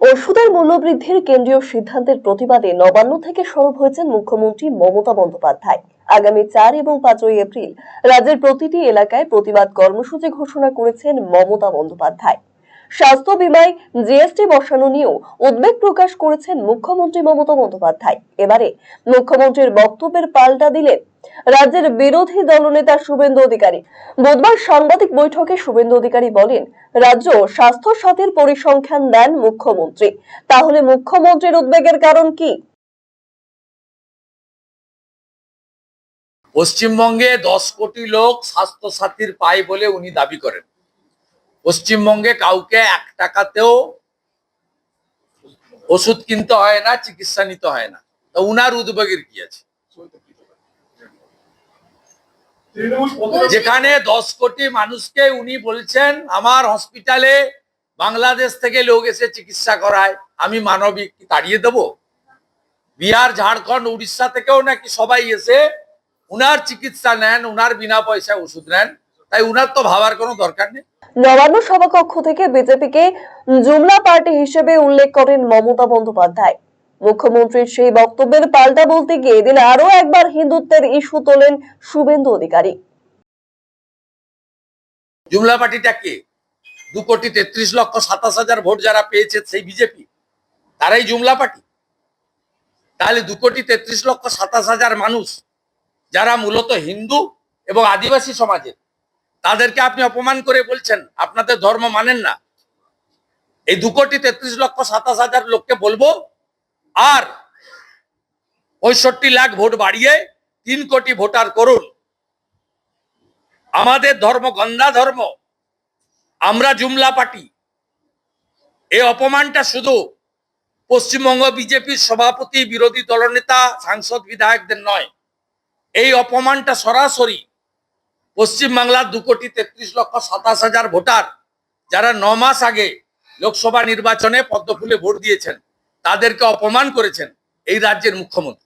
ওষুধের মূল্যবৃদ্ধির কেন্দ্রীয় সিদ্ধান্তের প্রতিবাদে নবান্ন থেকে সরব হয়েছেন মুখ্যমন্ত্রী মমতা বন্দ্যোপাধ্যায়। আগামী চার এবং পাঁচই এপ্রিল রাজ্যের প্রতিটি এলাকায় প্রতিবাদ কর্মসূচি ঘোষণা করেছেন মমতা বন্দ্যোপাধ্যায়। স্বাস্থ্য বিমায় জিএসটি বসানো নিয়েও উদ্বেগ প্রকাশ করেছেন মুখ্যমন্ত্রী মমতা বন্দ্যোপাধ্যায়। এবারে মুখ্যমন্ত্রীর বক্তব্যের পাল্টা দিলেন রাজ্যের বিরোধী দলনেতা শুভেন্দু অধিকারী। বুধবার সাংবাদিক বৈঠকে শুভেন্দু অধিকারী বলেন, রাজ্য স্বাস্থ্য সাথীর পরিসংখ্যান দেন মুখ্যমন্ত্রী। তাহলে মুখ্যমন্ত্রীর উদ্বেগের কারণ কি? পশ্চিমবঙ্গে দশ কোটি লোক স্বাস্থ্য সাথীর পায় বলে উনি দাবি করেন। পশ্চিমবঙ্গে কাউকে এক টাকাতেও ওষুধ কিনতে হয় না চিকিৎসা নিতে হয় না। তা উনার উদ্বেগের কি আছে? যেখানে দশ কোটি মানুষকে উনি বলছেন আমার হসপিটালে বাংলাদেশ থেকে লোক এসে চিকিৎসা করায় আমি মানবিক তাড়িয়ে দেব? বিহার ঝাড়খণ্ড উড়িষ্যা থেকেও নাকি সবাই এসে উনার চিকিৎসা নেন উনার বিনা পয়সায় ওষুধ নেন। তাই উনার তো ভাবার কোনো দরকার নেই। নবান্ন সভাকক্ষ থেকে বিজেপিকে জুমলা পার্টি হিসেবে উল্লেখ করেন মমতা বন্দ্যোপাধ্যায়। মুখ্যমন্ত্রীর সেই বক্তব্যের পাল্টা বলতে গিয়ে এদিন আরও একবার হিন্দুত্বের ইস্যু তোলেন শুভেন্দু অধিকারী। জুমলা পার্টিটা কে? দু কোটি তেত্রিশ লক্ষ সাতাশ হাজার ভোট যারা পেয়েছে সেই বিজেপি। তারাই জুমলা পার্টি। তাহলে দু কোটি তেত্রিশ লক্ষ সাতাশ হাজার মানুষ যারা মূলত হিন্দু এবং আদিবাসী সমাজের তাদেরকে আপনি অপমান করে বলছেন, আপনাদের ধর্ম মানেন না। এই দু কোটি তেত্রিশ লক্ষ সাতাশ হাজার লোককে বলব, আর পঁয়ষট্টি লাখ ভোট বাড়িয়ে তিন কোটি ভোটার করুন। আমাদের ধর্ম গন্ধা ধর্ম, আমরা জুমলা পার্টি। এই অপমানটা শুধু পশ্চিমবঙ্গ বিজেপির সভাপতি, বিরোধী দলনেতা, সাংসদ, বিধায়কদের নয়, এই অপমানটা সরাসরি পশ্চিমবাংলার দু কোটি তেত্রিশ লক্ষ সাতাশ হাজার ভোটার যারা ন মাস আগে লোকসভা নির্বাচনে পদ্মফুলে ভোট দিয়েছেন, তাদেরকে অপমান করেছেন এই রাজ্যের মুখ্যমন্ত্রী।